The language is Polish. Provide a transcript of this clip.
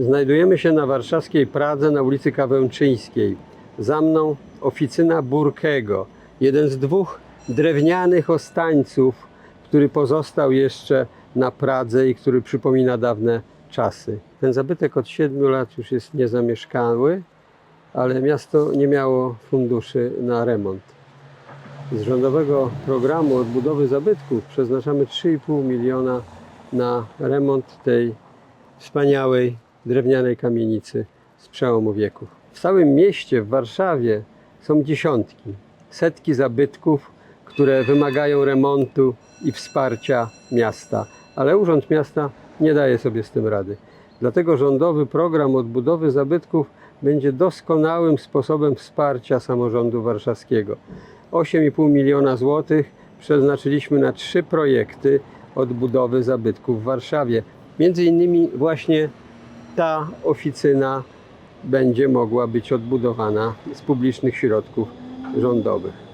Znajdujemy się na warszawskiej Pradze na ulicy Kawęczyńskiej. Za mną oficyna Burkego, jeden z dwóch drewnianych ostańców, który pozostał jeszcze na Pradze i który przypomina dawne czasy. Ten zabytek od 7 lat już jest niezamieszkały, ale miasto nie miało funduszy na remont. Z rządowego programu odbudowy zabytków przeznaczamy 3,5 miliona na remont tej wspaniałej drewnianej kamienicy z przełomu wieków. W całym mieście, w Warszawie, są dziesiątki, setki zabytków, które wymagają remontu i wsparcia miasta, ale Urząd Miasta nie daje sobie z tym rady. Dlatego rządowy program odbudowy zabytków będzie doskonałym sposobem wsparcia samorządu warszawskiego. 8,5 miliona złotych przeznaczyliśmy na trzy projekty odbudowy zabytków w Warszawie. Między innymi właśnie ta oficyna będzie mogła być odbudowana z publicznych środków rządowych.